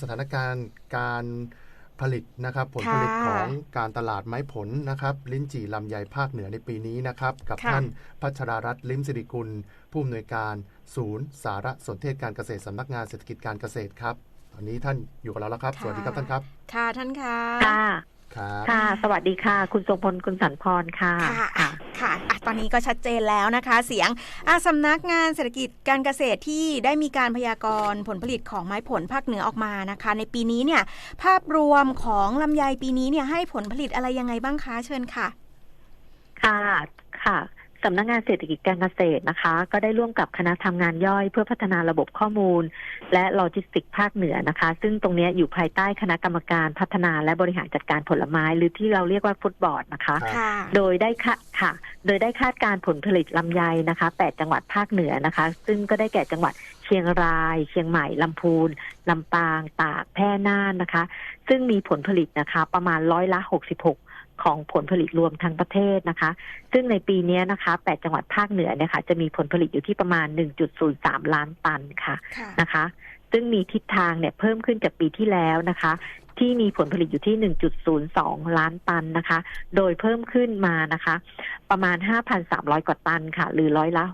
สถานการณ์การผลิตนะครับผลผลิตของการตลาดไม้ผลนะครับ ลิ้นจี่ลำไยภาคเหนือในปีนี้นะครับ กับท่านพัชรารัตน์ลิมสิริกุล ผู้อำนวยการศูนย์ สารสนเทศการเกษตรสำนักงานเศรษฐกิจการเกษตรครับตอนนี้ท่านอยู่กับเราแล้วครับ สวัสดีครับท่านครับ ค่ะท่านค่ะค่ะครับค่ะสวัสดีค่ะ คุณทรงพลคุณสันพรค่ะค่ะอะ ค่ะอะตอนนี้ก็ชัดเจนแล้วนะคะ เสียงสำนักงานเศรษฐกิจการเกษตรที่ได้มีการพยากรณ์ผลผลิตของไม้ผลภาคเหนือออกมานะคะ ในปีนี้เนี่ยภาพรวมของลำไยปีนี้เนี่ยให้ผลผลิตอะไรยังไงบ้างคะเชิญค่ะ ค่ะค่ะ สำนักงานเศรษฐกิจการเกษตรนะคะ ก็ได้ร่วมกับคณะทำงานย่อย เพื่อพัฒนาระบบข้อมูล และโลจิสติกภาคเหนือนะคะ ซึ่งตรงเนี้ยอยู่ภายใต้คณะกรรมการพัฒนาและบริหารจัดการผลไม้ หรือที่เราเรียกว่าฟุตบอร์ดนะคะค่ะโดยได้ค่ะค่ะ โดยได้คาดการผลผลิตลำไยนะคะ 8 จังหวัดภาคเหนือนะคะ ซึ่งก็ได้แก่จังหวัดเชียงราย เชียงใหม่ลำพูนลำปาง ตาก แพร่ น่านนะคะ ซึ่งมีผลผลิตนะคะ ประมาณร้อยละ 66 ของผลผลิตรวมทั้งประเทศนะคะ ซึ่งในปีนี้นะคะ 8 จังหวัดภาคเหนือเนี่ยค่ะ จะมีผลผลิตอยู่ที่ประมาณ 1.03 ล้านตันค่ะค่ะนะคะ ซึ่งมีทิศทางเนี่ยเพิ่มขึ้นจากปีที่แล้วนะคะ ที่มีผลผลิตอยู่ที่ 1.02 ล้านตันนะคะ โดยเพิ่มขึ้นมานะคะ ประมาณ 5,300 กว่าตันค่ะ หรือร้อยละ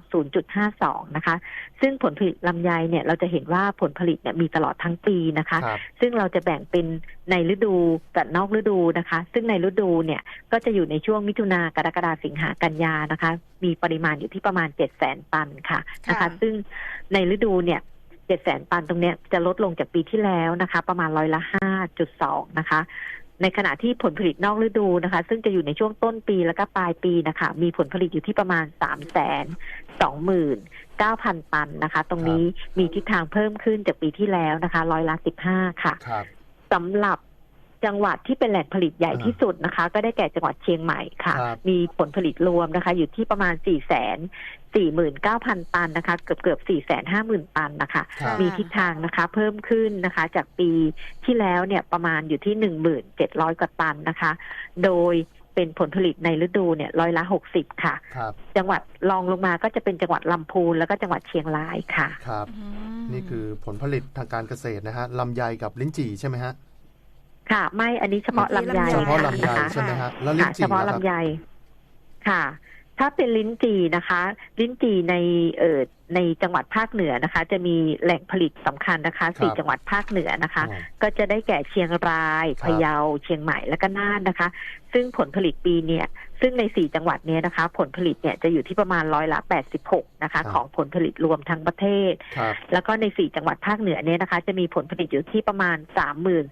0.52 นะคะ ซึ่งผลผลิตลำไยเนี่ยเราจะเห็นว่าผลผลิตเนี่ยมีตลอดทั้งปีนะคะครับซึ่งเราจะแบ่งเป็นในฤดูกับนอกฤดูนะคะ ซึ่งในฤดูเนี่ยก็จะอยู่ในช่วงมิถุนากรกฎาสิงหากันยานะคะ มีปริมาณอยู่ที่ประมาณ 7 0 0 0 0 0 ตันค่ะนะคะค่ะซึ่งในฤดูเนี่ย 7 0 0 0 0 0 ตันตรงเนี้ยจะลดลงจากปีที่แล้วนะคะ ประมาณร้อยละ 5.2 นะคะ ในขณะที่ผลผลิตนอกฤดูนะคะ ซึ่งจะอยู่ในช่วงต้นปีแล้วก็ปลายปีนะคะ มีผลผลิตอยู่ที่ประมาณ 3 2 9 0 0 0 ตันนะคะ ตรงนี้มีทิศทางเพิ่มขึ้นจากปีที่แล้วนะคะ ร้อยละ 15 ค่ะครับสำหรับ จังหวัดที่เป็นแหล่งผลิตใหญ่ที่สุดนะคะ ก็ได้แก่จังหวัดเชียงใหม่ค่ะ ครับมีผลผลิตรวมนะคะ อยู่ที่ประมาณ 4 4 9 0 0 0 ตันนะคะ เกือบเกือบ4 5 0 0 0 0 ตันนะคะ ครับ มีทิศทางนะคะ เพิ่มขึ้นนะคะ จากปีที่แล้วเนี่ยประมาณอยู่ที่ 1,700 กว่าตันนะคะ โดยเป็นผลผลิตในฤดูเนี่ยร้อยละ 60 ค่ะ ครับจังหวัดรองลงมาก็จะเป็นจังหวัดลำพูนแล้วก็จังหวัดเชียงรายค่ะ ครับ อืมนี่คือผลผลิตทางการเกษตรนะฮะลำไยกับลิ้นจี่ใช่ไหมฮะ ค่ะ ไม่อันนี้เฉพาะลำไยเฉพาะลำไยนะคะใช่ไหมฮะแล้วลิ้ค่ะนเฉจี่พาะล่ะครับลำไยค่ะ ถ้าเป็นลิ้นจี่นะคะ ลิ้นจี่ในเอ่อ ในจังหวัดภาคเหนือนะคะ จะมีแหล่งผลิตสำคัญนะคะสี่จังหวัดภาคเหนือนะคะอ๋อก็จะได้แก่เชียงรายครับพะเยาเชียงใหม่และก็น่านนะคะ ซึ่งผลผลิตปีเนี่ยซึ่งในสี่จังหวัดเนี้นะคะ ผลผลิตเนี่ยจะอยู่ที่ประมาณร้อยละ86นะคะ ของผลผลิตรวมทั้งประเทศครับแล้วก็ในสี่จังหวัดภาคเหนือเนี่ยนะคะ จะมีผลผลิตอยู่ที่ประมาณ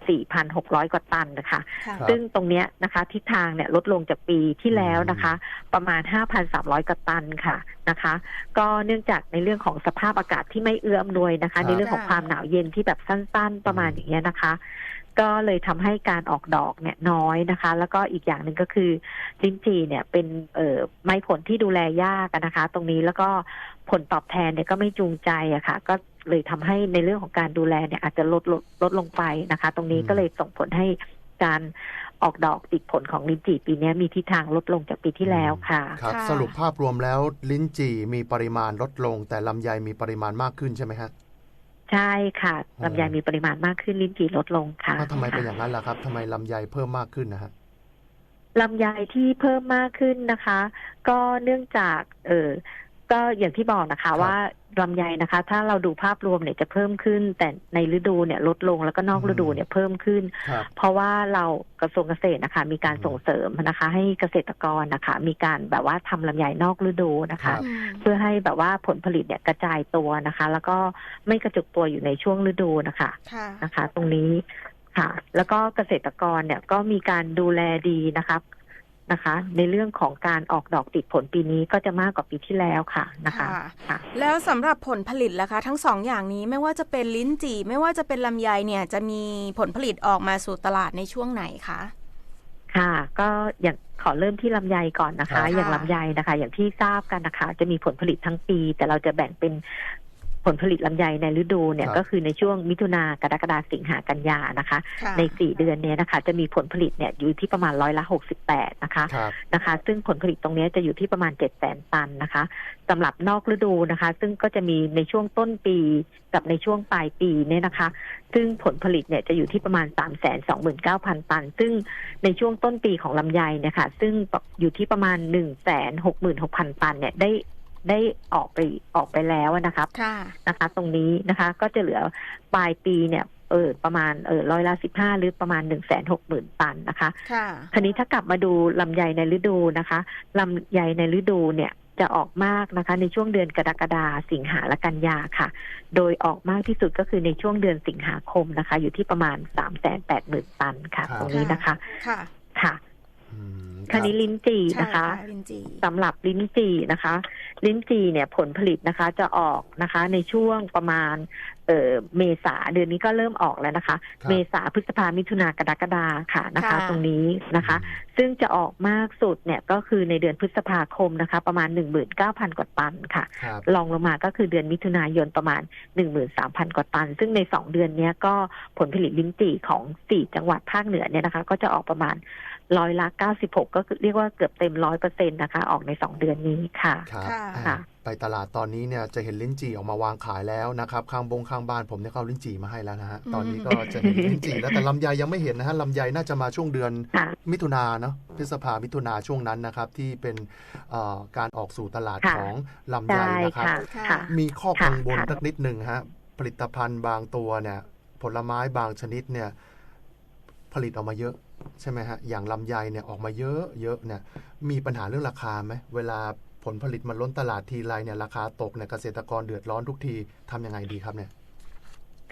34,600กว่าตันนะคะค่ะรับซึ่งตรงเนี้ยนะคะทิศทางเนี่ยลดลงจากปีที่แล้วนะคะ ประมาณ5,300กว่าตันค่ะนะคะ ก็เนื่องจากในเรื่องของสภาพอากาศที่ไม่เอื้ออำนวยนะครัคะบในเรื่องของความหนาวเย็นที่แบบสั้น ๆ ประมาณอย่างเงี้ยนะคะ ก็เลยทำให้การออกดอกเนี่ยน้อยนะคะ แล้วก็อีกอย่างหนึ่งก็คือลิ้นจี่เนี่ยเป็นเอ่อไม้ผลที่ดูแลยากอะนะคะ ตรงนี้แล้วก็ผลตอบแทนเนี่ยก็ไม่จูงใจอะค่ะ ก็เลยทำให้ในเรื่องของการดูแลเนี่ยอาจจะลดลดลดลงไปนะคะ ตรงนี้ก็เลยส่งผลให้การ ออกดอกติดผลของลิ้นจี่ปีนี้มีทิศทางลดลงจากปีที่แล้วค่ะครับค่ะสรุปภาพรวมแล้วลิ้นจี่มีปริมาณลดลง แต่ลำไยมีปริมาณมากขึ้นใช่ไหมฮะใช่ค่ะอ๋อลำไยมีปริมาณมากขึ้นลิ้นจี่ลดลงค่ะแล้วทำไมเป็นอย่างนั้นล่ะครับทำไมลำไยเพิ่มมากขึ้นนะฮะลำไยที่เพิ่มมากขึ้นนะคะ ก็เนื่องจากเออ ก็อย่างที่บอกนะคะครับว่าลำไยนะคะ ถ้าเราดูภาพรวมเนี่ยจะเพิ่มขึ้น แต่ในฤดูเนี่ยลดลงแล้วก็นอกอืมฤดูเนี่ยเพิ่มขึ้นครับเพราะว่าเรากระทรวงเกษตรนะคะ มีการอืมส่งเสริมนะคะ ให้เกษตรกรนะคะ มีการแบบว่าทำลำไยนอกฤดูนะครัคะบอืมเพื่อให้แบบว่าผลผลิตเนี่ยกระจายตัวนะคะ แล้วก็ไม่กระจุกตัวอยู่ในช่วงฤดูนะคะค่ะนะคะ ตรงนี้ค่ะ แล้วก็เกษตรกรเนี่ยก็มีการดูแลดีนะคะ นะคะ ในเรื่องของการออกดอกติดผลปีนี้ก็จะมากกว่าปีที่แล้วค่ะนะคะค่ะค่ะแล้วสำหรับผลผลิตล่ะคะ ทั้งสองอย่างนี้ไม่ว่าจะเป็นลิ้นจี่ไม่ว่าจะเป็นลำไยเนี่ยจะมีผลผลิตออกมาสู่ตลาดในช่วงไหนคะค่ะ ก็อย่างขอเริ่มที่ลำไยก่อนนะคะครับอย่างลำไยนะคะ อย่างที่ทราบกันนะคะ จะมีผลผลิตทั้งปี แต่เราจะแบ่งเป็น ผลผลิตลำไยในฤดูเนี่ยครับก็คือในช่วงมิถุนากรกฎาสิงหากันยานะคะค่ะในสี่เดือนเนี้นะคะ จะมีผลผลิตเนี่ยอยู่ที่ประมาณร้อยละหกสิบแปดนะคะครับนะคะ ซึ่งผลผลิตตรงนี้จะอยู่ที่ประมาณเจ็ดแสนตันนะคะสำหรับนอกฤดูนะคะ ซึ่งก็จะมีในช่วงต้นปีกับในช่วงปลายปีเนี่ยนะคะ ซึ่งผลผลิตเนี่ยจะอยู่ที่ประมาณ3 2 9 0 0 0ตัน ซึ่งในช่วงต้นปีของลำไยเนี่ยค่ะซึ่งอยู่ที่ประมาณ1 6 6 0 0 0ตันเนี่ยได้ ได้ออกไปออกไปแล้วนะครับค่ะนะคะ ตรงนี้นะคะก็จะเหลือปลายปีเนี่ยเออประมาณเออร้อยละสิบห้าหรือประมาณหนึ่งแสนหกหมื่นตันนะคะค่ะคราวนี้ถ้ากลับมาดูลำไยในฤดูนะคะลำไยในฤดูเนี่ยจะออกมากนะคะในช่วงเดือนกรกฎาสิงหาและกันยาค่ะ โดยออกมากที่สุดก็คือในช่วงเดือนสิงหาคมนะคะ อยู่ที่ประมาณสามแสนแปดหมื่นตันค่ะครับตรงนี้นะคะ ค่ะค่ะอืม คราวนี้ลิ้นจี่ใช่นะคะลินจีสำหรับลิ้นจี่นะคะ ลิ้นจี่เนี่ยผลผลิตนะคะจะออกนะคะในช่วงประมาณเอ่อเมษาเดือนนี้ก็เริ่มออกแล้วนะคะครับเมษาพฤษภามิถุนากรกฎาค่ะนะคะค่ะตรงนี้นะคะ ซึ่งจะออกมากสุดเนี่ยก็คือในเดือนพฤษภาคมนะคะ ประมาณ 19,000 กว่าตันค่ะครับรองลงมาก็คือเดือนมิถุนายนประมาณ 13,000 กว่าตัน ซึ่งใน 2 เดือนเนี้ยก็ผลผลิตลิ้นจี่ของ 4 จังหวัดภาคเหนือเนี่ยนะคะ ก็จะออกประมาณ ร้อยละ 96 ก็คือเรียกว่าเกือบเต็มร้อยเปอร์เซ็นต์นะคะ ออกใน 2 เดือนนี้ค่ะครับค่ะอ่าค่ะ ไปตลาดตอนนี้เนี่ยจะเห็นลิ้นจี่ออกมาวางขายแล้วนะครับ ข้างบงข้างบ้านผมเนี่ยเขาเอาลิ้นจี่มาให้แล้วนะฮะ ตอนนี้ก็จะเห็นลิ้นจี่แล้วแต่ลำไยยังไม่เห็นนะฮะลำไยน่าจะมาช่วงเดือนค่ะมิถุนาเนาะพฤษภามิถุนาช่วงนั้นนะครับ ที่เป็นเอ่อการออกสู่ตลาดค่ะของลำไยได้นะครับค่ะค่ะค่ะมีข้อค่ะกังวลค่ะสักนิดหนึ่งฮะผลิตภัณฑ์บางตัวเนี่ย ผลไม้บางชนิดเนี่ย ผลิตออกมาเยอะ ใช่ไหมฮะอย่างลำไยเนี่ยออกมาเยอะเยอะเนี่ยมีปัญหาเรื่องราคาไหมเวลาผลผลิตมันล้นตลาดทีไรเนี่ยราคาตกเนี่ยเกษตรกรเดือดร้อนทุกทีทำยังไงดีครับเนี่ย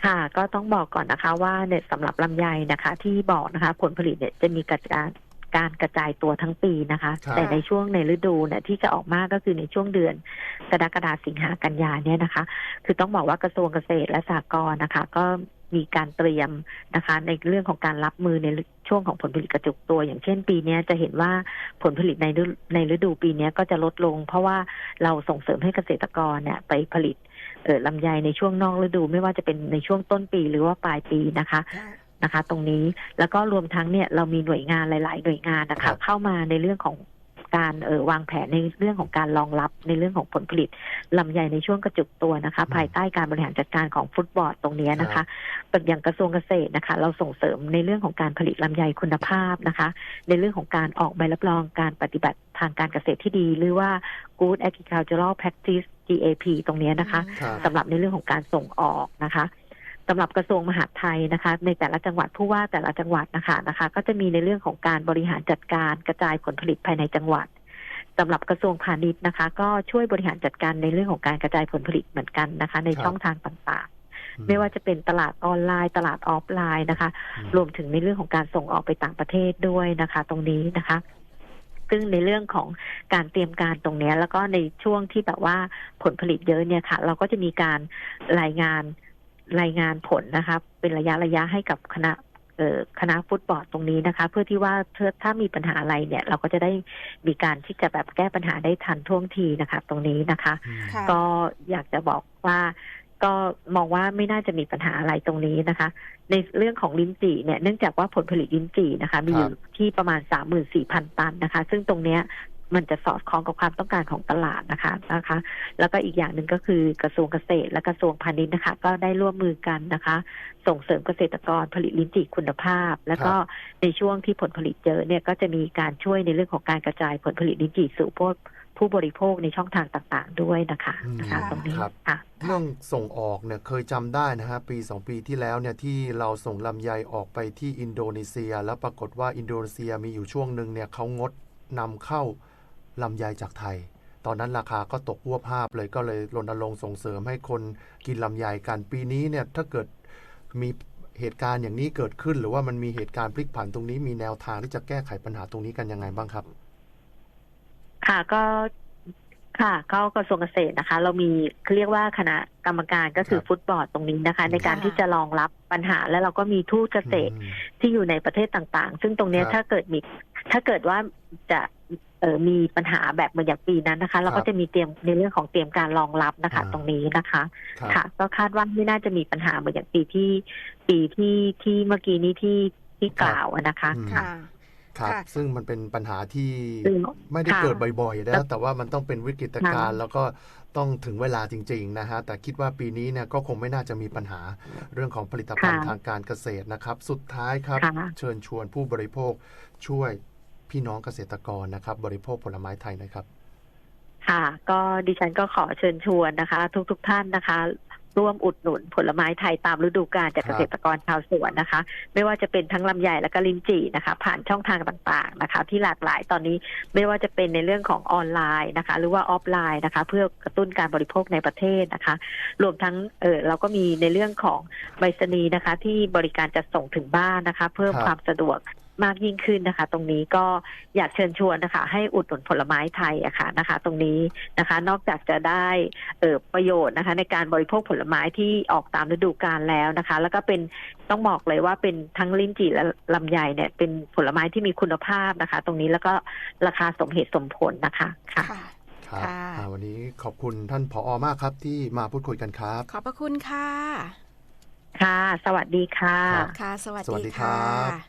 ค่ะก็ต้องบอกก่อนนะคะว่าเนี่ยสำหรับลำไยนะคะ ที่บอกนะคะ ผลผลิตเนี่ยจะมีกระจายการกระจายตัวทั้งปีนะคะครับแต่ในช่วงในฤดูเนี่ยที่จะออกมากก็คือในช่วงเดือนกรกฎาสิงหากันยาเนี่ยนะคะ คือต้องบอกว่ากระทรวงเกษตรและสหกรณ์นะคะ ก็ มีการเตรียมนะคะ ในเรื่องของการรับมือในช่วงของผลผลิตกระจุกตัว อย่างเช่นปีเนี้ยจะเห็นว่าผลผลิตในฤในฤดูปีเนี้ยก็จะลดลง เพราะว่าเราส่งเสริมให้เกษตรกรเนี่ยไปผลิตเออลำไยในช่วงนอกฤดูไม่ว่าจะเป็นในช่วงต้นปีหรือว่าปลายปีนะคะค่ะนะคะ ตรงนี้แล้วก็รวมทั้งเนี่ยเรามีหน่วยงานหลาย ๆ หน่วยงานนะครัคะบเข้ามาในเรื่องของ การเออวางแผนในเรื่องของการรองรับในเรื่องของผลผลิตลำไยในช่วงกระจุกตัวนะคะ ภายใต้การบริหารจัดการของฟุตบอลตรงนี้นะคะอย่างกระทรวงเกษตรนะคะ เราส่งเสริมในเรื่องของการผลิตลำไยคุณภาพนะคะ ในเรื่องของการออกใบรับรองการปฏิบัติทางการเกษตรที่ดีหรือว่า Good Agricultural Practice GAP ตรงนี้นะคะครับสำหรับในเรื่องของการส่งออกนะคะ สำหรับกระทรวงมหาดไทยนะคะ ในแต่ละจังหวัดผู้ว่าแต่ละจังหวัดนะคะนะคะ ก็จะมีในเรื่องของการบริหารจัดการกระจายผลผลิตภายในจังหวัดสำหรับกระทรวงพาณิชย์นะคะ ก็ช่วยบริหารจัดการในเรื่องของการกระจายผลผลิตเหมือนกันนะคะ ในครับช่องทางต่างๆ ไม่ว่าจะเป็นตลาดออนไลน์ ตลาดออฟไลน์นะคะอืมรวมถึงในเรื่องของการส่งออกไปต่างประเทศด้วยนะคะ ตรงนี้นะคะซึ่งในเรื่องของการเตรียมการตรงเนี้ยแล้วก็ในช่วงที่แบบว่าผลผลิตเยอะเนี่ยค่ะ เราก็จะมีการรายงาน รายงานผลนะคะ เป็นระยะระยะให้กับคณะเอ่อคณะฟุตบอลตรงนี้นะคะ เพื่อที่ว่าเธอถ้ามีปัญหาอะไรเนี่ย เราก็จะได้มีการที่จะแบบแก้ปัญหาได้ทันท่วงทีนะคะ ตรงนี้นะคะอืมค่ะก็อยากจะบอกว่าก็มองว่าไม่น่าจะมีปัญหาอะไรตรงนี้นะคะ ในเรื่องของลิ้นจี่เนี่ยเนื่องจากว่าผลผลิตลิ้นจี่นะคะ มีอยู่ที่ประมาณสามหมื่นสี่พันตันนะคะ ซึ่งตรงเนี้ย มันจะสอดคล้องกับความต้องการของตลาดนะคะนะคะ แล้วก็อีกอย่างหนึ่งก็คือกระทรวงเกษตร และกระทรวงพาณิชย์นะคะ ก็ได้ร่วมมือกันนะคะ ส่งเสริมเกษตรกรผลิตลิ้นจี่คุณภาพ แล้วก็ในช่วงที่ผลผลิตเยอะเนี่ยก็จะมีการช่วยในเรื่องของการกระจายผลผลิตลิ้นจี่สู่ผู้ผู้บริโภคในช่องทางต่าง ๆ ด้วยนะคะอืมนะคะตรงนี้ครับค่ะเรื่องส่งออกเนี่ยเคยจำได้นะฮะปีสองปีที่แล้วเนี่ยที่เราส่งลำไยออกไปที่อินโดนีเซีย แล้วปรากฏว่าอินโดนีเซียมีอยู่ช่วงหนึ่งเนี่ยเขางดนำเข้า ลำไยจากไทย ตอนนั้นราคาก็ตกวัวภาพเลยก็เลยรณรงค์ส่งเสริมให้คนกินลำไยกันปีนี้เนี่ยถ้าเกิดมีเหตุการณ์อย่างนี้เกิดขึ้น หรือว่ามันมีเหตุการณ์พลิกผันตรงนี้มีแนวทางที่จะแก้ไขปัญหาตรงนี้กันยังไงบ้างครับ ค่ะก็ค่ะก็กระทรวงเกษตรนะคะ เรามีเขาเรียกว่าคณะกรรมการก็คือครับฟุตบอลตรงนี้นะคะ ในการค่ะที่จะรองรับปัญหาแล้วเราก็มีทูตเกษตรอืมที่อยู่ในประเทศต่างๆ ซึ่งตรงเนี้ยครับถ้าเกิดมีถ้าเกิดว่าจะ เออมีปัญหาแบบเหมือนอย่างปีนั้นนะคะ เราครัก็บจะมีเตรียมในเรื่องของเตรียมการรองรับนะคะอ่าตรงนี้นะคะครับค่ะ ก็คาดว่าไม่น่าจะมีปัญหาเหมือนอย่างปีที่ ปีที่ที่เมื่อกี้นี้ที่ที่กล่าวอะนะคะอืมค่ะครับค่ะซึ่งมันเป็นปัญหาที่ซึ่งไม่ได้ค่ะเกิดบ่อยๆแล้นะวแต่ว่ามันต้องเป็นวิกฤตการณ์ค่ะแล้วก็ต้องถึงเวลาจริง ๆ นะฮะ แต่คิดว่าปีนี้เนี่ยก็คงไม่น่าจะมีปัญหาเรื่องของผลิตภัณฑ์ค่ะทางการเกษตรนะครับ สุดท้ายครับค่ะเชิญชวนผู้บริโภคช่วย พี่น้องเกษตรกรนะครับ บริโภคผลไม้ไทยหนะครับ ค่ะก็ดิฉันก็ขอเชิญชวนนะคะ ทุกๆทท่านนะคะ ร่วมอุดหนุนผลไม้ไทยตามฤดูกาลจากครัเกบษตรกรชาวสวนนะคะ ไม่ว่าจะเป็นทั้งลำไยและก็ลิ้นจี่นะคะ ผ่านช่องทางต่างๆนะคะ ที่หลากหลายตอนนี้ไม่ว่าจะเป็นในเรื่องของออนไลน์นะคะ หรือว่าออฟไลน์นะคะ เพื่อกระตุ้นการบริโภคในประเทศนะคะ รวมทั้งเออเราก็มีในเรื่องของใบสนีย์นะคะ ที่บริการจะส่งถึงบ้านนะคะ เพิ่มครับความสะดวก มากยิ่งขึ้นนะคะ ตรงนี้ก็อยากเชิญชวนนะคะ ให้อุดหนุนผลไม้ไทยอะค่ะนะคะ ตรงนี้นะคะ นอกจากจะได้เออประโยชน์นะคะ ในการบริโภคผลไม้ที่ออกตามฤดูกาลแล้วนะคะ แล้วก็เป็นต้องบอกเลยว่าเป็นทั้งลิ้นจี่และลำไยเนี่ย เป็นผลไม้ที่มีคุณภาพนะคะ ตรงนี้แล้วก็ราคาสมเหตุสมผลนะคะค่ะค่ะครับค่ะอ่าวันนี้ขอบคุณท่านผอมากครับที่มาพูดคุยกันครับ ขอบพระคุณค่ะ ค่ะ สวัสดีค่ะครับค่ะ สวัสสวัสดีดีครัค่ะบ